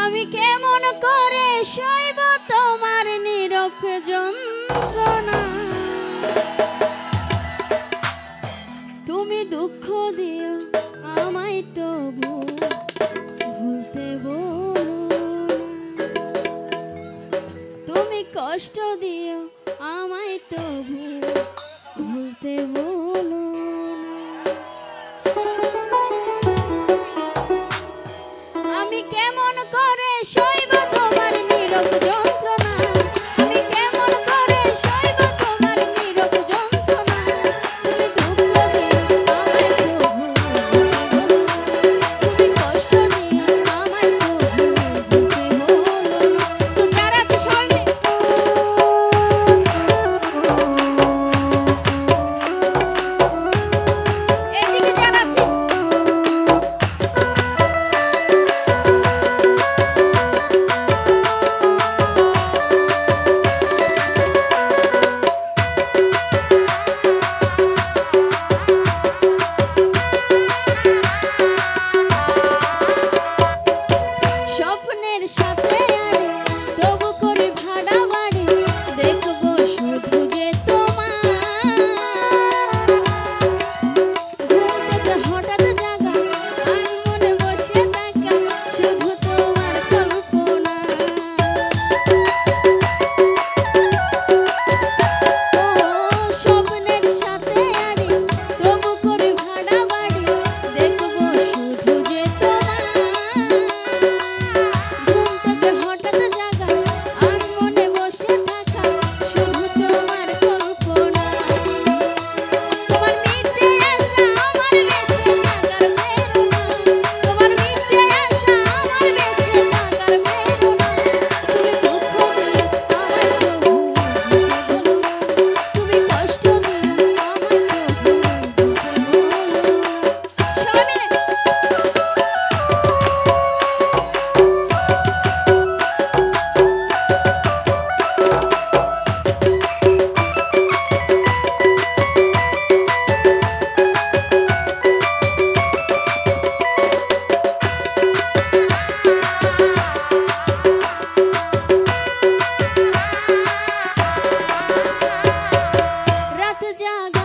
আমি কেমন করে সইব তোমার নীরব যন্ত্রণা? তুমি দুঃখ দিও, আমায় তবু ভুলতে বলো তুমি কষ্ট দিও, আমায় তবু ভুলতে বলো করে শৈব তোমার নীরব 价格。